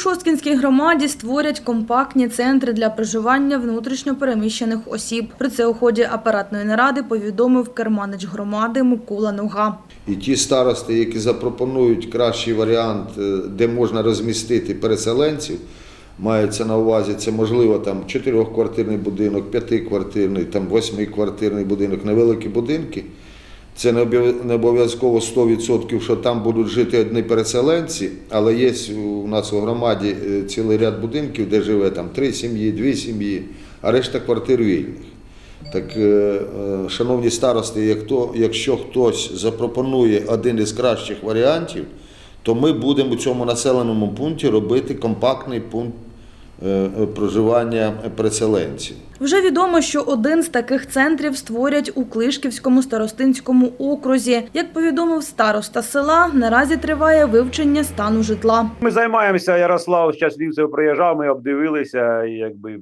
Шосткінській громаді створять компактні центри для проживання внутрішньо переміщених осіб. Про це у ході апаратної наради повідомив керманич громади Микола Нуга. І ті старости, які запропонують кращий варіант, е, де можна розмістити переселенців, мається на увазі, це можливо там чотирьохквартирний будинок, п'ятиквартирний, там восьмиквартирний будинок, невеликі будинки. Це не обов'язково 100%, що там будуть жити одні переселенці, але є у нас у громаді е, цілий ряд будинків, де живе там три сім'ї, дві сім'ї, а решта квартир вільних. Так, е, е, шановні старости, якщо хтось запропонує один із кращих варіантів, то ми будемо у цьому населеному пункті робити компактний пункт проживання переселенців. Вже відомо, що один з таких центрів створять у Клишківському старостинському окрузі. Як повідомив староста села, наразі триває вивчення стану житла. Ми займаємося, Ярослав зараз Вівцев приїжджав, ми обдивилися якби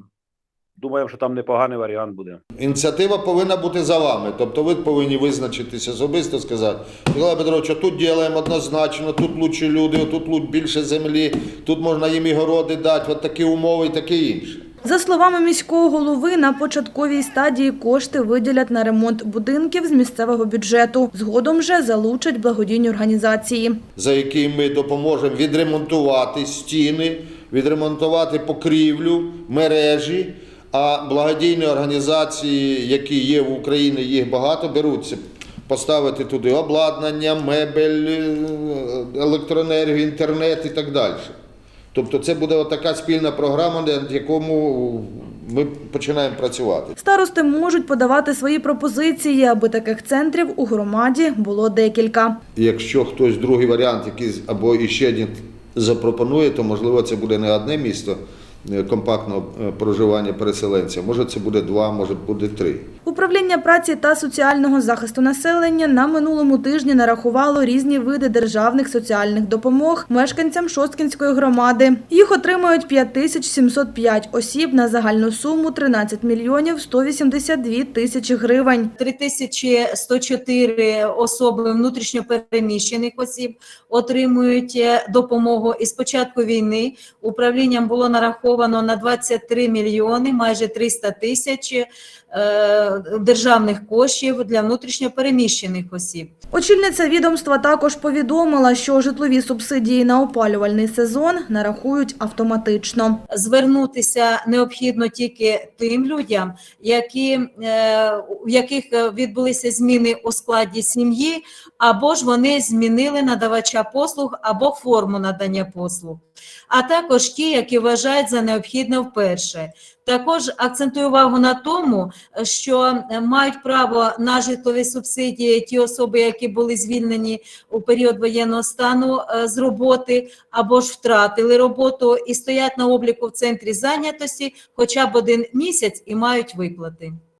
думаємо, що там непоганий варіант буде. Ініціатива повинна бути за вами. Тобто ви повинні визначитися особисто, сказати, Микола Петрович, тут ділаємо однозначно, тут лучші люди, тут більше землі, тут можна їм і городи дати, от такі умови і таке інше. За словами міського голови, на початковій стадії кошти виділять на ремонт будинків з місцевого бюджету. Згодом же залучать благодійні організації. за який ми допоможемо відремонтувати стіни, відремонтувати покрівлю, мережі. А благодійні організації, які є в Україні, їх багато беруться. Поставити туди обладнання, мебель, електроенергію, інтернет і так далі. Тобто це буде така спільна програма, над якому ми починаємо працювати. Старости можуть подавати свої пропозиції, аби таких центрів у громаді було декілька. Якщо хтось другий варіант, який або іще один запропонує, то можливо це буде не одне місто компактного е, проживання переселенця. Може, це буде два, може буде три. Управління праці та соціального захисту населення на минулому тижні нарахувало різні види державних соціальних допомог мешканцям Шосткінської громади. Їх отримують 5705 осіб на загальну суму 13 мільйонів 182 тисячі гривень. 3104 особи внутрішньопереміщених осіб отримують е, допомогу. І з початку війни управлінням було нараховано на 23 мільйони, майже 300 тисяч державних коштів для внутрішньопереміщених осіб. Очільниця відомства також повідомила, що житлові субсидії на опалювальний сезон нарахують автоматично. Звернутися необхідно тільки тим людям, які, е, в яких е, відбулися зміни у складі сім'ї, або ж вони змінили надавача послуг або форму надання послуг, а також ті, які вважають за необхідне вперше. Також акцентую увагу на тому, що е, мають право на житлові субсидії ті особи, які були звільнені у період воєнного стану е, з роботи або ж втратили роботу і стоять на обліку в центрі зайнятості хоча б один місяць і мають виплати.